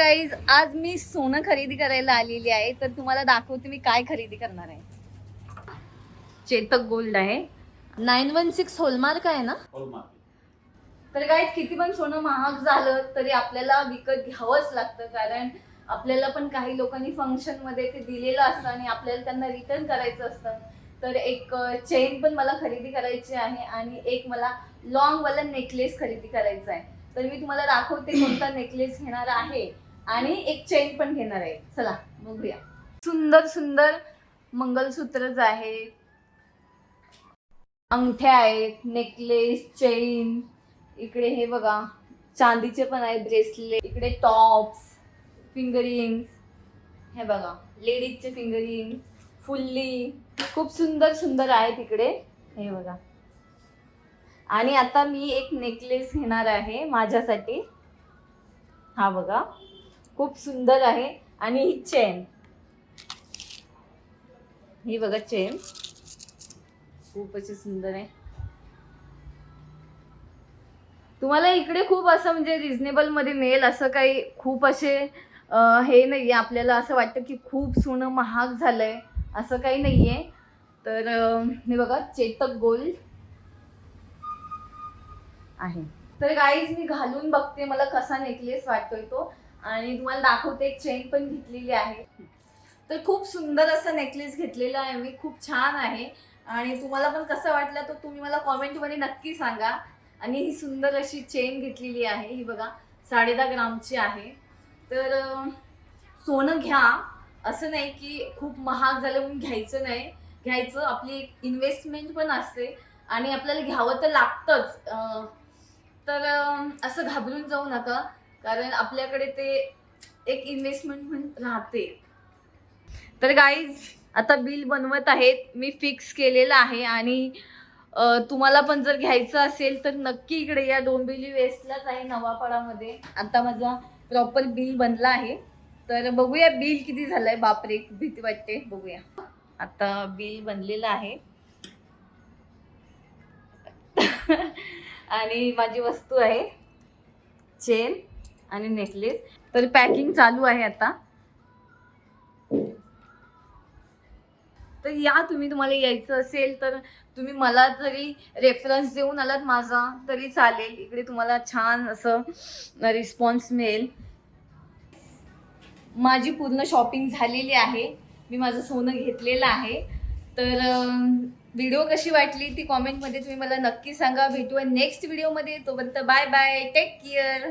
Guys आज मी सोनं खरेदी करायला आलेली आहे. तर तुम्हाला दाखवते मी काय खरेदी करणार आहे. चेतक गोल्ड आहे. नाईन वन सिक्स होलमार्क आहे ना? तर काय किती पण सोनं महाग झालं तरी आपल्याला विकत घ्यावंच लागतं. कारण आपल्याला पण काही लोकांनी फंक्शनमध्ये ते दिलेलं असतं आणि आपल्याला त्यांना रिटर्न करायचं असतं. तर एक चेन पण मला खरेदी करायची आहे आणि एक मला लॉंग वाला नेकलेस खरेदी करायचा आहे. तर मी तुम्हाला दाखवते कोणता नेकलेस घेणार आहे. आणि एक चेन पण घेणार आहे. चला बघूया. सुंदर सुंदर मंगलसूत्रच आहे अंगठ्या आहेत नेकलेस चेन इकडे हे बघा चांदीचे पण आहेत ब्रेसलेट इकडे टॉप्स फिंगरिंग्स हे बघा लेडीजचे फिंगरिंग फुल्ली. खूप सुंदर सुंदर आहेत इकडे. हे बघा. आणि आता मी एक नेकलेस घेणार आहे माझ्यासाठी. हा बघा. खूप सुंदर आहे आणि ही चेन. ही बघा चेन. खूप अशी सुंदर आहे. तुम्हाला इकडे खूप असं म्हणजे रिझनेबलमध्ये मिळेल असं काही खूप असे हे नाही आहे आपल्याला असं वाटतं की खूप सोनं महाग झालंय. असं काही नाहीये. तर मी हे बघा चेतक गोल्ड आहे. तर गाईज मी घालून बघते मला कसा नेकलेस वाटतोय तो. आणि तुम्हाला दाखवते एक चेन पण घेतलेली आहे. तर खूप सुंदर असं नेकलेस घेतलेला आहे मी खूप छान आहे. आणि तुम्हाला पण कसं वाटलं तर तुम्ही मला कॉमेंटमध्ये नक्की सांगा. आणि ही सुंदर अशी चेन घेतलेली आहे ही बघा साडेदहा ग्रामची आहे. तर सोनं घ्या. असं नाही की खूप महाग झालं म्हणून घ्यायचं नाही. घ्यायचं आपली एक इन्व्हेस्टमेंट पण असते. आणि आपल्याला घ्यावं तर लागतंच. तर असं घाबरून जाऊ नका. कारण आपल्याकडे ते एक इन्व्हेस्टमेंट पण राहते. तर गाईज आता बिल बनवत आहेत. मी फिक्स केलेलं आहे आणि तुम्हाला पण जर घ्यायचं असेल तर नक्की इकडे या. डोंबिवली वेस्टलाच आहे नवापाडामध्ये. आता माझा प्रॉपर बिल बनला आहे. तर बघूया बिल किती झालंय. बापरे भीती वाटते. बघूया. आता बिल बनलेलं आहे. आणि माझी वस्तू आहे. चेन आणि नेकलेस. तर पॅकिंग चालू आहे आता. तर या तुम्ही तुम्हाला यायचं असेल तर तुम्ही मला जरी रेफरन्स देऊन आलात माझा तरी चालेल. इकडे तुम्हाला छान असं रिस्पॉन्स मिळेल. माझी पूर्ण शॉपिंग झालेली आहे. मी माझं सोनं घेतलेलं आहे. तर व्हिडिओ कशी वाटली ती कॉमेंटमध्ये तुम्ही मला नक्की सांगा. भेटूया नेक्स्ट व्हिडिओमध्ये तोपर्यंत बाय बाय टेक केअर